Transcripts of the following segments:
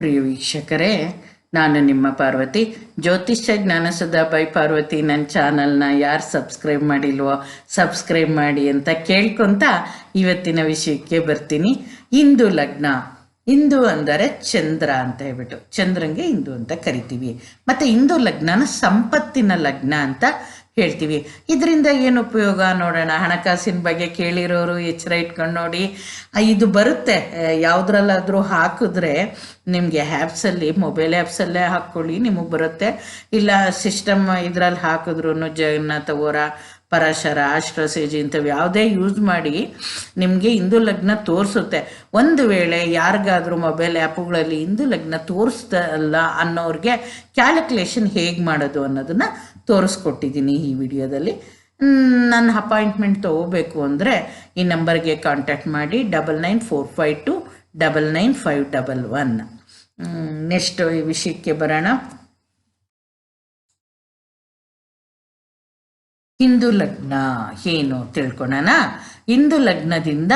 ಪ್ರಿಯ ವೀಕ್ಷಕರೇ, ನಾನು ನಿಮ್ಮ ಪಾರ್ವತಿ. ಜ್ಯೋತಿಷ್ಯ ಜ್ಞಾನಸುಧಾ ಬೈ ಪಾರ್ವತಿ, ನನ್ನ ಚಾನಲ್ನ ಯಾರು ಸಬ್ಸ್ಕ್ರೈಬ್ ಮಾಡಿಲ್ವೋ, ಸಬ್ಸ್ಕ್ರೈಬ್ ಮಾಡಿ ಅಂತ ಕೇಳ್ಕೊಂತ ಇವತ್ತಿನ ವಿಷಯಕ್ಕೆ ಬರ್ತೀನಿ. ಇಂದು ಲಗ್ನ. ಇಂದು ಅಂದರೆ ಚಂದ್ರ ಅಂತ ಹೇಳ್ಬಿಟ್ಟು. ಚಂದ್ರಂಗೆ ಇಂದು ಅಂತ ಕರಿತೀವಿ. ಮತ್ತು ಇಂದು ಲಗ್ನನ ಸಂಪತ್ತಿನ ಲಗ್ನ ಅಂತ ಹೇಳ್ತೀವಿ. ಇದರಿಂದ ಏನು ಉಪಯೋಗ ನೋಡೋಣ? ಹಣಕಾಸಿನ ಬಗ್ಗೆ ಕೇಳಿರೋರು ಎಚ್ಚರ ಇಟ್ಕೊಂಡು ನೋಡಿ. ಇದು ಬರುತ್ತೆ. ಯಾವುದ್ರಲ್ಲಾದರೂ ಹಾಕಿದ್ರೆ ನಿಮಗೆ ಆ್ಯಪ್ಸಲ್ಲಿ ಮೊಬೈಲ್ ಆ್ಯಪ್ಸಲ್ಲೇ ಹಾಕ್ಕೊಳ್ಳಿ, ನಿಮಗೆ ಬರುತ್ತೆ. ಇಲ್ಲ ಸಿಸ್ಟಮ್ ಇದರಲ್ಲಿ ಹಾಕಿದ್ರು ಜಗನ್ನಾಥ ಓರ ಪರಾಶರ ಆಶ್ರಸೇಜಿ ಇಂಥವು ಯಾವುದೇ ಯೂಸ್ ಮಾಡಿ ನಿಮಗೆ ಹಿಂದೂ ಲಗ್ನ ತೋರಿಸುತ್ತೆ. ಒಂದು ವೇಳೆ ಯಾರಿಗಾದರೂ ಮೊಬೈಲ್ ಆ್ಯಪ್ಗಳಲ್ಲಿ ಹಿಂದೂ ಲಗ್ನ ತೋರಿಸ್ತಲ್ಲ ಅನ್ನೋರಿಗೆ ಕ್ಯಾಲ್ಕುಲೇಷನ್ ಹೇಗೆ ಮಾಡೋದು ಅನ್ನೋದನ್ನು ತೋರಿಸ್ಕೊಟ್ಟಿದ್ದೀನಿ ಈ ವಿಡಿಯೋದಲ್ಲಿ. ನನ್ನ ಅಪಾಯಿಂಟ್ಮೆಂಟ್ ತೊಗೋಬೇಕು ಅಂದರೆ ಈ ನಂಬರ್ಗೆ ಕಾಂಟ್ಯಾಕ್ಟ್ ಮಾಡಿ double nine four five two double nine five double one next ಈ ವಿಷಯಕ್ಕೆ ಬರೋಣ. ಹಿಂದೂ ಲಗ್ನ ಏನು ತಿಳ್ಕೊಳೋಣ? ಹಿಂದೂ ಲಗ್ನದಿಂದ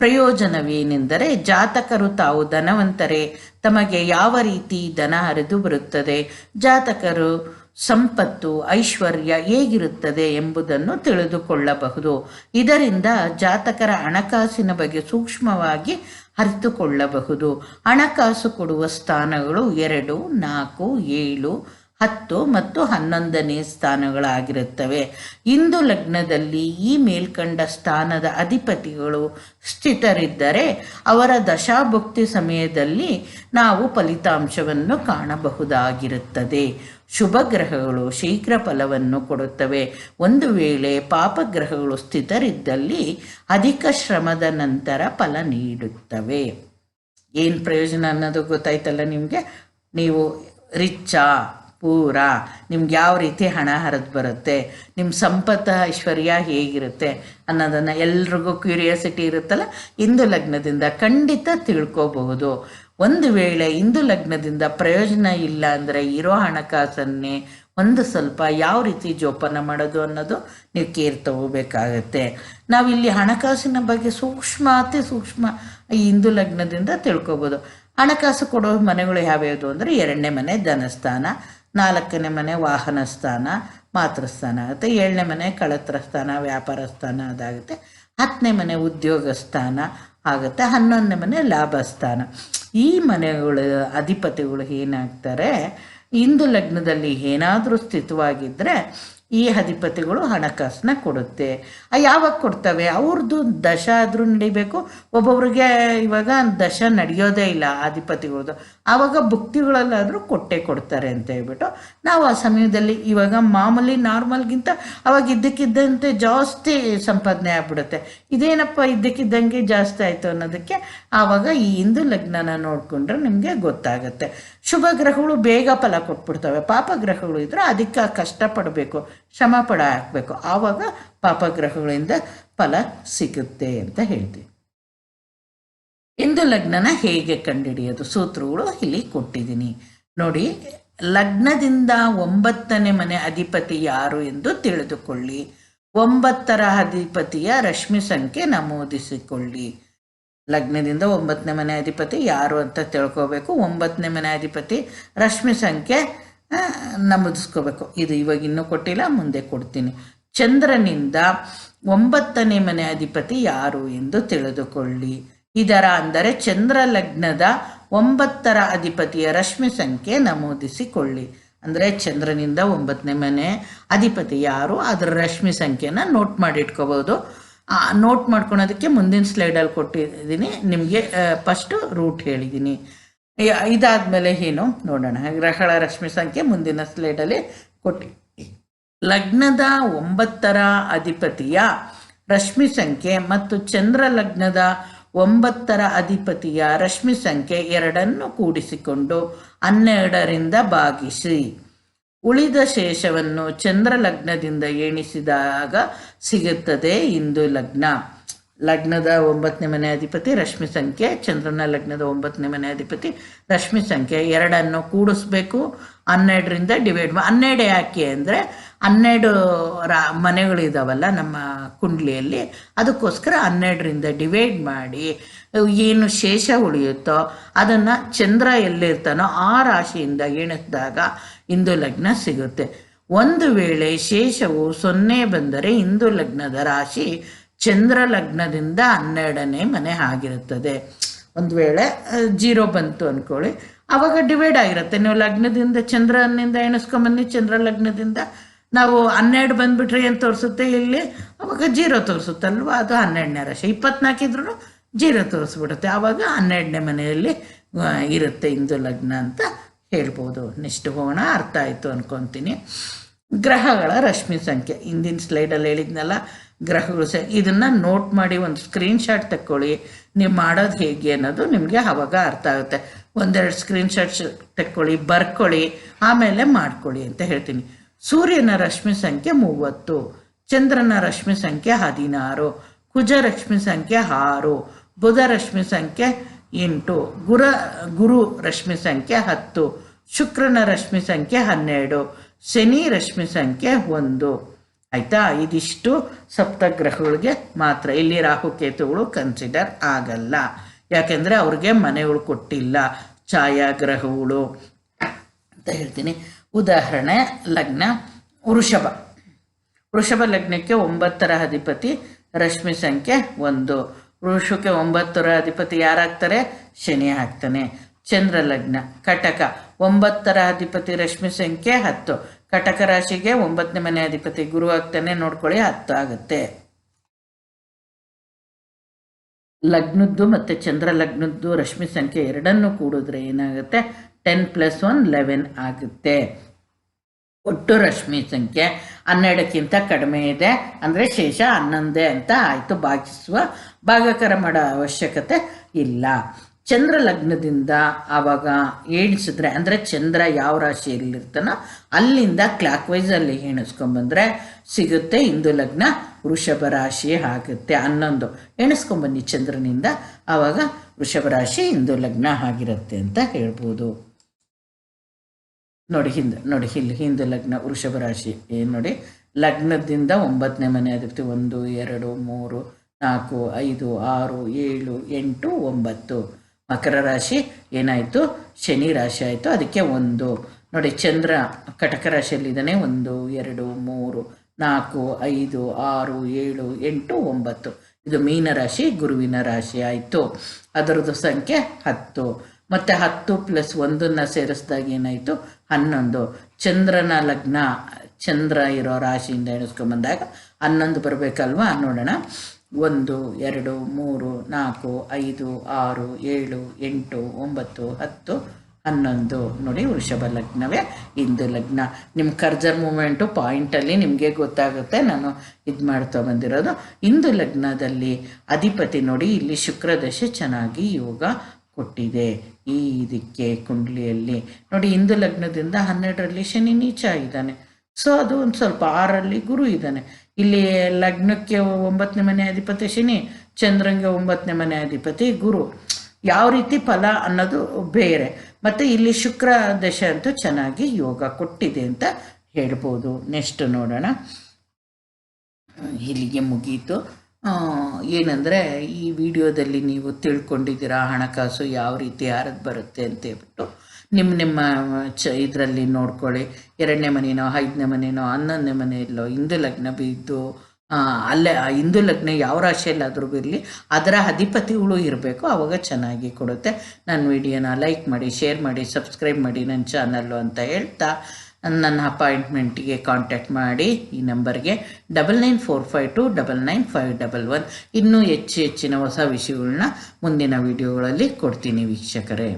ಪ್ರಯೋಜನವೇನೆಂದರೆ ಜಾತಕರು ತಾವು ಧನವಂತರೇ, ತಮಗೆ ಯಾವ ರೀತಿ ಧನ ಹರಿದು ಬರುತ್ತದೆ? ಜಾತಕರು ಸಂಪತ್ತು, ಐಶ್ವರ್ಯ ಹೇಗಿರುತ್ತದೆ ಎಂಬುದನ್ನು ತಿಳಿದುಕೊಳ್ಳಬಹುದು. ಇದರಿಂದ ಜಾತಕರ ಹಣಕಾಸಿನ ಬಗ್ಗೆ ಸೂಕ್ಷ್ಮವಾಗಿ ಅರಿತುಕೊಳ್ಳಬಹುದು. ಹಣಕಾಸು ಕೊಡುವ ಸ್ಥಾನಗಳು ಎರಡು, ನಾಲ್ಕು, ಏಳು ಹತ್ತು ಮತ್ತು ಹನ್ನೊಂದನೇ ಸ್ಥಾನಗಳಾಗಿರುತ್ತವೆ. ಇಂದು ಲಗ್ನದಲ್ಲಿ ಈ ಮೇಲ್ಕಂಡ ಸ್ಥಾನದ ಅಧಿಪತಿಗಳು ಸ್ಥಿತರಿದ್ದರೆ ಅವರ ದಶಾಭುಕ್ತಿ ಸಮಯದಲ್ಲಿ ನಾವು ಫಲಿತಾಂಶವನ್ನು ಕಾಣಬಹುದಾಗಿರುತ್ತದೆ. ಶುಭ ಗ್ರಹಗಳು ಶೀಘ್ರ ಫಲವನ್ನು ಕೊಡುತ್ತವೆ. ಒಂದು ವೇಳೆ ಪಾಪಗ್ರಹಗಳು ಸ್ಥಿತರಿದ್ದಲ್ಲಿ ಅಧಿಕ ಶ್ರಮದ ನಂತರ ಫಲ ನೀಡುತ್ತವೆ. ಏನು ಪ್ರಯೋಜನ ಅನ್ನೋದು ಗೊತ್ತಾಯ್ತಲ್ಲ ನಿಮಗೆ? ನೀವು ರಿಚ್ಚಾ? ಪೂರ. ನಿಮ್ಗೆ ಯಾವ ರೀತಿ ಹಣ ಹರಿದು ಬರುತ್ತೆ ನಿಮ್ಮ ಸಂಪತ್ತು ಐಶ್ವರ್ಯ ಹೇಗಿರುತ್ತೆ ಅನ್ನೋದನ್ನು ಎಲ್ರಿಗೂ ಕ್ಯೂರಿಯಾಸಿಟಿ ಇರುತ್ತಲ್ಲ, ಇಂದು ಲಗ್ನದಿಂದ ಖಂಡಿತ ತಿಳ್ಕೋಬಹುದು. ಒಂದು ವೇಳೆ ಇಂದು ಲಗ್ನದಿಂದ ಪ್ರಯೋಜನ ಇಲ್ಲ ಅಂದರೆ ಇರೋ ಹಣಕಾಸನ್ನೇ ಒಂದು ಸ್ವಲ್ಪ ಯಾವ ರೀತಿ ಜೋಪಾನ ಮಾಡೋದು ಅನ್ನೋದು ನೀವು ಕೇರ್ ತಗೋಬೇಕಾಗತ್ತೆ. ನಾವಿಲ್ಲಿ ಹಣಕಾಸಿನ ಬಗ್ಗೆ ಸೂಕ್ಷ್ಮ, ಅತಿ ಸೂಕ್ಷ್ಮ ಈ ಹಿಂದೂ ಲಗ್ನದಿಂದ ತಿಳ್ಕೊಬೋದು ಹಣಕಾಸು ಕೊಡೋ ಮನೆಗಳು ಯಾವ್ಯಾವುದು ಅಂದರೆ ಎರಡನೇ ಮನೆ ಧನಸ್ಥಾನ ನಾಲ್ಕನೇ ಮನೆ ವಾಹನ ಸ್ಥಾನ ಮಾತೃಸ್ಥಾನ ಆಗುತ್ತೆ. ಏಳನೇ ಮನೆ ಕಳತ್ರ ಸ್ಥಾನ, ವ್ಯಾಪಾರ ಸ್ಥಾನ ಅದಾಗುತ್ತೆ. ಹತ್ತನೇ ಮನೆ ಉದ್ಯೋಗ ಸ್ಥಾನ ಆಗುತ್ತೆ. ಹನ್ನೊಂದನೇ ಮನೆ ಲಾಭ ಸ್ಥಾನ. ಈ ಮನೆಗಳು ಅಧಿಪತಿಗಳು ಏನಾಗ್ತಾರೆ? ಇಂದು ಲಗ್ನದಲ್ಲಿ ಏನಾದರೂ ಸ್ಥಿತವಾಗಿದ್ದರೆ ಈ ಅಧಿಪತಿಗಳು ಹಣಕಾಸನ್ನ ಕೊಡುತ್ತೆ. ಯಾವಾಗ ಕೊಡ್ತವೆ? ಅವ್ರದ್ದು ದಶ ಆದರೂ ನಡಿಬೇಕು. ಒಬ್ಬೊಬ್ರಿಗೆ ಇವಾಗ ದಶ ನಡೆಯೋದೇ ಇಲ್ಲ ಅಧಿಪತಿಗಳದ್ದು ಆವಾಗ ಭುಕ್ತಿಗಳಲ್ಲಾದರೂ ಕೊಟ್ಟೆ ಕೊಡ್ತಾರೆ ಅಂತ ಹೇಳ್ಬಿಟ್ಟು ನಾವು ಆ ಸಮಯದಲ್ಲಿ ಇವಾಗ ಮಾಮೂಲಿ ನಾರ್ಮಲ್ಗಿಂತ ಅವಾಗ ಇದ್ದಕ್ಕಿದ್ದಂತೆ ಜಾಸ್ತಿ ಸಂಪಾದನೆ ಆಗ್ಬಿಡುತ್ತೆ. ಇದೇನಪ್ಪ ಇದ್ದಕ್ಕಿದ್ದಂಗೆ ಜಾಸ್ತಿ ಆಯಿತು ಅನ್ನೋದಕ್ಕೆ ಆವಾಗ ಈ ಹಿಂದೂ ಲಗ್ನನ ನೋಡಿಕೊಂಡ್ರೆ ನಿಮಗೆ ಗೊತ್ತಾಗುತ್ತೆ. ಶುಭ ಗ್ರಹಗಳು ಬೇಗ ಫಲ ಕೊಟ್ಬಿಡ್ತವೆ. ಪಾಪ ಗ್ರಹಗಳು ಇದ್ದರೆ ಅದಕ್ಕೆ ಕಷ್ಟಪಡಬೇಕು. ಶ್ರಮ ಪಡ ಹಾಕಬೇಕು. ಆವಾಗ ಪಾಪಗ್ರಹಗಳಿಂದ ಫಲ ಸಿಗುತ್ತೆ ಅಂತ ಹೇಳ್ತೀವಿ. ಇಂದು ಲಗ್ನನ ಹೇಗೆ ಕಂಡುಹಿಡಿಯೋದು? ಸೂತ್ರಗಳು ಇಲ್ಲಿ ಕೊಟ್ಟಿದ್ದೀನಿ. ನೋಡಿ, ಲಗ್ನದಿಂದ ಒಂಬತ್ತನೇ ಮನೆ ಅಧಿಪತಿ ಯಾರು ಎಂದು ತಿಳಿದುಕೊಳ್ಳಿ. ಒಂಬತ್ತರ ಅಧಿಪತಿಯ ರಶ್ಮಿ ಸಂಖ್ಯೆ ನಮೂದಿಸಿಕೊಳ್ಳಿ. ಲಗ್ನದಿಂದ ಒಂಬತ್ತನೇ ಮನೆ ಅಧಿಪತಿ ಯಾರು ಅಂತ ತಿಳ್ಕೋಬೇಕು. ಒಂಬತ್ತನೇ ಮನೆ ಅಧಿಪತಿ ರಶ್ಮಿ ಸಂಖ್ಯೆ ನಮೂದಿಸ್ಕೋಬೇಕು ಇದು ಇವಾಗ ಇನ್ನೂ ಕೊಟ್ಟಿಲ್ಲ, ಮುಂದೆ ಕೊಡ್ತೀನಿ. ಚಂದ್ರನಿಂದ ಒಂಬತ್ತನೇ ಮನೆ ಅಧಿಪತಿ ಯಾರು ಎಂದು ತಿಳಿದುಕೊಳ್ಳಿ. ಇದರ ಅಂದರೆ ಚಂದ್ರ ಲಗ್ನದ ಒಂಬತ್ತರ ಅಧಿಪತಿಯ ರಶ್ಮಿ ಸಂಖ್ಯೆ ನಮೂದಿಸಿಕೊಳ್ಳಿ. ಅಂದರೆ ಚಂದ್ರನಿಂದ ಒಂಬತ್ತನೇ ಮನೆ ಅಧಿಪತಿ ಯಾರು, ಅದರ ರಶ್ಮಿ ಸಂಖ್ಯೆನ ನೋಟ್ ಮಾಡಿ ಇಟ್ಕೋಬೋದು ನೋಟ್ ಮಾಡ್ಕೊಳೋದಕ್ಕೆ ಮುಂದಿನ ಸ್ಲೈಡಲ್ಲಿ ಕೊಟ್ಟಿದ್ದೀನಿ. ನಿಮಗೆ ಫಸ್ಟು ರೂಟ್ ಹೇಳಿದ್ದೀನಿ. ಇದಾದ್ಮೇಲೆ ಏನು? ನೋಡೋಣ. ಗ್ರಹಗಳ ರಶ್ಮಿ ಸಂಖ್ಯೆ ಮುಂದಿನ ಸ್ಲೈಡಲ್ಲಿ ಕೊಟ್ಟಿ. ಲಗ್ನದ ಒಂಬತ್ತರ ಅಧಿಪತಿಯ ರಶ್ಮಿ ಸಂಖ್ಯೆ ಮತ್ತು ಚಂದ್ರ ಲಗ್ನದ ಒಂಬತ್ತರ ಅಧಿಪತಿಯ ರಶ್ಮಿ ಸಂಖ್ಯೆ ಎರಡನ್ನು ಕೂಡಿಸಿಕೊಂಡು ಹನ್ನೆರಡರಿಂದ ಭಾಗಿಸಿ. ಉಳಿದ ಶೇಷವನ್ನು ಚಂದ್ರ ಲಗ್ನದಿಂದ ಎಣಿಸಿದಾಗ ಸಿಗುತ್ತದೆ ಇಂದು ಲಗ್ನ. ಲಗ್ನದ ಒಂಬತ್ತನೇ ಮನೆ ಅಧಿಪತಿ, ರಶ್ಮಿ ಸಂಖ್ಯೆ, ಚಂದ್ರನ ಲಗ್ನದ ಒಂಬತ್ತನೇ ಮನೆ ಅಧಿಪತಿ, ರಶ್ಮಿ ಸಂಖ್ಯೆ ಎರಡನ್ನು ಕೂಡಿಸ್ಬೇಕು. ಹನ್ನೆರಡರಿಂದ ಡಿವೈಡ್ ಹನ್ನೆರಡು ಯಾಕೆ ಅಂದರೆ ಹನ್ನೆರಡು ರಾ ಮನೆಗಳಿದಾವಲ್ಲ ನಮ್ಮ ಕುಂಡ್ಲಿಯಲ್ಲಿ, ಅದಕ್ಕೋಸ್ಕರ ಹನ್ನೆರಡರಿಂದ ಡಿವೈಡ್ ಮಾಡಿ, ಏನು ಶೇಷ ಉಳಿಯುತ್ತೋ ಅದನ್ನು ಚಂದ್ರ ಎಲ್ಲಿರ್ತಾನೋ ಆ ರಾಶಿಯಿಂದ ಎಣಿಸಿದಾಗ ಇಂದು ಲಗ್ನ ಸಿಗುತ್ತೆ. ಒಂದು ವೇಳೆ ಶೇಷವು ಸೊನ್ನೆ ಬಂದರೆ ಇಂದು ಲಗ್ನದ ರಾಶಿ ಚಂದ್ರ ಲಗ್ನದಿಂದ ಹನ್ನೆರಡನೇ ಮನೆ ಆಗಿರುತ್ತದೆ. ಒಂದು ವೇಳೆ ಜೀರೋ ಬಂತು ಅಂದ್ಕೊಳ್ಳಿ ಆವಾಗ ಡಿವೈಡ್ ಆಗಿರುತ್ತೆ. ನೀವು ಲಗ್ನದಿಂದ ಚಂದ್ರನಿಂದ ಎಣಿಸ್ಕೊಂಬನ್ನಿ ಚಂದ್ರ ಲಗ್ನದಿಂದ ನಾವು ಹನ್ನೆರಡು ಬಂದ್ಬಿಟ್ರೆ ಏನು ತೋರಿಸುತ್ತೆ ಇಲ್ಲಿ? ಅವಾಗ ಜೀರೋ ತೋರಿಸುತ್ತಲ್ವ? ಅದು ಹನ್ನೆರಡನೇ ರಾಶಿ. ಇಪ್ಪತ್ನಾಲ್ಕಿದ್ರು ಜೀರೋ ತೋರಿಸ್ಬಿಡುತ್ತೆ. ಆವಾಗ ಹನ್ನೆರಡನೇ ಮನೆಯಲ್ಲಿ ಇರುತ್ತೆ ಇಂದು ಲಗ್ನ ಅಂತ ಹೇಳ್ಬೋದು. ನೆಕ್ಸ್ಟ್ ಹೋಗೋಣ. ಅರ್ಥ ಆಯಿತು ಅನ್ಕೊತೀನಿ. ಗ್ರಹಗಳ ರಶ್ಮಿ ಸಂಖ್ಯೆ. ಹಿಂದಿನ ಸ್ಲೈಡಲ್ಲಿ ಹೇಳಿದ್ನಲ್ಲ, ಗ್ರಹಗಳು ಸ, ಇದನ್ನು ನೋಟ್ ಮಾಡಿ ಒಂದು ಸ್ಕ್ರೀನ್ಶಾಟ್ ತಕ್ಕೊಳ್ಳಿ. ನೀವು ಮಾಡೋದು ಹೇಗೆ ಅನ್ನೋದು ನಿಮಗೆ ಆವಾಗ ಅರ್ಥ ಆಗುತ್ತೆ. ಒಂದೆರಡು ಸ್ಕ್ರೀನ್ಶಾಟ್ಸ್ ತಕ್ಕೊಳ್ಳಿ, ಬರ್ಕೊಳ್ಳಿ, ಆಮೇಲೆ ಮಾಡ್ಕೊಳ್ಳಿ ಅಂತ ಹೇಳ್ತೀನಿ. ಸೂರ್ಯನ ರಶ್ಮಿ ಸಂಖ್ಯೆ ಮೂವತ್ತು, ಚಂದ್ರನ ರಶ್ಮಿ ಸಂಖ್ಯೆ ಹದಿನಾರು, ಕುಜ ರಶ್ಮಿ ಸಂಖ್ಯೆ ಆರು, ಬುಧ ರಶ್ಮಿ ಸಂಖ್ಯೆ ಎಂಟು, ಗುರ, ಗುರು ರಶ್ಮಿ ಸಂಖ್ಯೆ ಹತ್ತು, ಶುಕ್ರನ ರಶ್ಮಿ ಸಂಖ್ಯೆ ಹನ್ನೆರಡು ಶನಿ ರಶ್ಮಿ ಸಂಖ್ಯೆ ಒಂದು. ಆಯ್ತಾ? ಇದಿಷ್ಟು ಸಪ್ತಗ್ರಹಗಳಿಗೆ ಮಾತ್ರ. ಇಲ್ಲಿ ರಾಹುಕೇತುಗಳು ಕನ್ಸಿಡರ್ ಆಗಲ್ಲ. ಯಾಕೆಂದರೆ ಅವ್ರಿಗೆ ಮನೆಗಳು ಕೊಟ್ಟಿಲ್ಲ. ಛಾಯಾಗ್ರಹಗಳು ಅಂತ ಹೇಳ್ತೀನಿ. ಉದಾಹರಣೆ, ಲಗ್ನ, ವೃಷಭ. ವೃಷಭ ಲಗ್ನಕ್ಕೆ ಒಂಬತ್ತರ ಅಧಿಪತಿ, ರಶ್ಮಿ ಸಂಖ್ಯೆ ಒಂದು. ವೃಷಕ್ಕೆ ಒಂಬತ್ತರ ಅಧಿಪತಿ ಯಾರಾಗ್ತಾರೆ? ಶನಿ ಹಾಕ್ತಾನೆ ಚಂದ್ರ ಲಗ್ನ, ಕಟಕ. ಒಂಬತ್ತರ ಅಧಿಪತಿ ರಶ್ಮಿ ಸಂಖ್ಯೆ ಹತ್ತು. ಕಟಕ ರಾಶಿಗೆ ಒಂಬತ್ತನೇ ಮನೆ ಅಧಿಪತಿ ಗುರು ಆಗ್ತಾನೆ, ನೋಡ್ಕೊಳ್ಳಿ, ಹತ್ತು ಆಗುತ್ತೆ. ಲಗ್ನದ್ದು ಮತ್ತು ಚಂದ್ರ ಲಗ್ನದ್ದು ರಶ್ಮಿ ಸಂಖ್ಯೆ ಎರಡನ್ನು ಕೂಡಿದ್ರೆ ಏನಾಗುತ್ತೆ? ಟೆನ್ ಪ್ಲಸ್ ಒನ್ ಲೆವೆನ್ ಆಗುತ್ತೆ. ಒಟ್ಟು ರಶ್ಮಿ ಸಂಖ್ಯೆ ಹನ್ನೆರಡಕ್ಕಿಂತ ಕಡಿಮೆ ಇದೆ. ಅಂದರೆ ಶೇಷ ಹನ್ನೊಂದೇ ಅಂತ ಆಯಿತು, ಭಾಗಿಸುವ ಭಾಗಕರ ಮಾಡೋ ಅವಶ್ಯಕತೆ ಇಲ್ಲ. ಚಂದ್ರ ಲಗ್ನದಿಂದ ಆವಾಗ ಎಣಿಸಿದ್ರೆ ಅಂದರೆ ಚಂದ್ರ ಯಾವ ರಾಶಿಯಲ್ಲಿರ್ತಾನೋ ಅಲ್ಲಿಂದ ಕ್ಲಾಕ್ ವೈಸಲ್ಲಿ ಎಣಿಸ್ಕೊಂಬಂದ್ರೆ ಸಿಗುತ್ತೆ ಹಿಂದೂ ಲಗ್ನ ವೃಷಭ ರಾಶಿ ಆಗುತ್ತೆ ಹನ್ನೊಂದು ಎಣಿಸ್ಕೊಂಬನ್ನಿ ಚಂದ್ರನಿಂದ, ಆವಾಗ ವೃಷಭ ರಾಶಿ ಇಂದು ಲಗ್ನ ಆಗಿರುತ್ತೆ ಅಂತ ಹೇಳ್ಬೋದು. ನೋಡಿ ಹಿಂದೆ, ನೋಡಿ ಇಲ್ಲಿ ಹಿಂದೆ ಲಗ್ನ ವೃಷಭ ರಾಶಿ. ಏನು ನೋಡಿ, ಲಗ್ನದಿಂದ ಒಂಬತ್ತನೇ ಮನೆ ಅಧಿಪತಿ ಒಂದು, ಎರಡು, ಮೂರು, ನಾಲ್ಕು, ಐದು, ಆರು, ಏಳು, ಎಂಟು, ಒಂಬತ್ತು. ಮಕರ ರಾಶಿ ಏನಾಯಿತು? ಶನಿ ರಾಶಿ ಆಯಿತು. ಅದಕ್ಕೆ ಒಂದು. ನೋಡಿ, ಚಂದ್ರ ಕಟಕ ರಾಶಿಯಲ್ಲಿದ್ದಾನೆ. ಒಂದು, ಎರಡು, ಮೂರು, ನಾಲ್ಕು, ಐದು, ಆರು, ಏಳು, ಎಂಟು, ಒಂಬತ್ತು. ಇದು ಮೀನ ರಾಶಿ, ಗುರುವಿನ ರಾಶಿ ಆಯಿತು. ಅದರದ್ದು ಸಂಖ್ಯೆ ಹತ್ತು. ಮತ್ತು ಹತ್ತು ಪ್ಲಸ್ ಒಂದನ್ನು ಸೇರಿಸಿದಾಗ ಏನಾಯಿತು? ಹನ್ನೊಂದು. ಚಂದ್ರನ ಲಗ್ನ, ಚಂದ್ರ ಇರೋ ರಾಶಿಯಿಂದ ಎಣಿಸ್ಕೊಂಬಂದಾಗ ಹನ್ನೊಂದು ಬರಬೇಕಲ್ವಾ? ನೋಡೋಣ. ಒಂದು, ಎರಡು, ಮೂರು, ನಾಲ್ಕು, ಐದು, ಆರು, ಏಳು, ಎಂಟು, ಒಂಬತ್ತು, ಹತ್ತು, ಹನ್ನೊಂದು. ನೋಡಿ ವೃಷಭ ಲಗ್ನವೇ, ಇಂದು ಲಗ್ನ. ನಿಮ್ಮ ಕರ್ಜರ್ ಮೂಮೆಂಟು ಪಾಯಿಂಟಲ್ಲಿ ನಿಮಗೆ ಗೊತ್ತಾಗುತ್ತೆ. ನಾನು ಇದು ಮಾಡ್ತಾ ಬಂದಿರೋದು. ಇಂದು ಲಗ್ನದಲ್ಲಿ ಅಧಿಪತಿ ನೋಡಿ ಇಲ್ಲಿ ಶುಕ್ರದಶೆ ಚೆನ್ನಾಗಿ ಯೋಗ ಕೊಟ್ಟಿದೆ. ಈ ಇದಕ್ಕೆ ಕುಂಡ್ಲಿಯಲ್ಲಿ. ನೋಡಿ, ಇಂದು ಲಗ್ನದಿಂದ ಹನ್ನೆರಡರಲ್ಲಿ ಶನಿ ನೀಚ ಇದ್ದಾನೆ. ಸೊ ಅದು ಒಂದು ಸ್ವಲ್ಪ ಆರಲ್ಲಿ ಗುರು ಇದ್ದಾನೆ. ಇಲ್ಲಿ ಲಗ್ನಕ್ಕೆ ಒಂಬತ್ತನೇ ಮನೆ ಅಧಿಪತಿ ಶನಿ, ಚಂದ್ರಂಗೆ ಒಂಬತ್ತನೇ ಮನೆ ಅಧಿಪತಿ ಗುರು. ಯಾವ ರೀತಿ ಫಲ ಅನ್ನೋದು ಬೇರೆ. ಮತ್ತು ಇಲ್ಲಿ ಶುಕ್ರ ದಶೆ ಅಂತೂ ಚೆನ್ನಾಗಿ ಯೋಗ ಕೊಟ್ಟಿದೆ ಅಂತ ಹೇಳ್ಬೋದು. ನೆಕ್ಸ್ಟ್ ನೋಡೋಣ. ಇಲ್ಲಿಗೆ ಮುಗೀತು. ಏನಂದರೆ ಈ ವಿಡಿಯೋದಲ್ಲಿ ನೀವು ತಿಳ್ಕೊಂಡಿದ್ದೀರಾ ಹಣಕಾಸು ಯಾವ ರೀತಿ ಯಾರದ್ದು ಬರುತ್ತೆ ಅಂತ ಹೇಳ್ಬಿಟ್ಟು. ನಿಮ್ಮ ನಿಮ್ಮ ಚ, ಇದರಲ್ಲಿ ನೋಡ್ಕೊಳ್ಳಿ. ಎರಡನೇ ಮನೆಯೋ ಐದನೇ ಮನೆಯೋ ಹನ್ನೊಂದನೇ ಮನೆಯಲ್ಲೋ, ಹಿಂದೂ ಲಗ್ನ ಬಿದ್ದು ಅಲ್ಲೇ, ಆ ಹಿಂದೂ ಲಗ್ನ ಯಾವ ರಾಶಿಯಲ್ಲಾದರೂ ಬಿರಲಿ, ಅದರ ಅಧಿಪತಿಗಳು ಇರಬೇಕು ಆವಾಗ ಚೆನ್ನಾಗಿ ಕೊಡುತ್ತೆ. ನನ್ನ ವಿಡಿಯೋನ ಲೈಕ್ ಮಾಡಿ, ಶೇರ್ ಮಾಡಿ, ಸಬ್ಸ್ಕ್ರೈಬ್ ಮಾಡಿ ನನ್ನ ಚಾನಲ್ಲು ಅಂತ ಹೇಳ್ತಾ, ನನ್ನ ಅಪಾಯಿಂಟ್ಮೆಂಟಿಗೆ ಕಾಂಟ್ಯಾಕ್ಟ್ ಮಾಡಿ, ಈ ನಂಬರ್ಗೆ double nine four five two double nine five double one. ಇನ್ನೂ ಹೆಚ್ಚು ಹೆಚ್ಚಿನ ಹೊಸ ವಿಷಯಗಳನ್ನ ಮುಂದಿನ ವಿಡಿಯೋಗಳಲ್ಲಿ ಕೊಡ್ತೀನಿ ವೀಕ್ಷಕರೇ.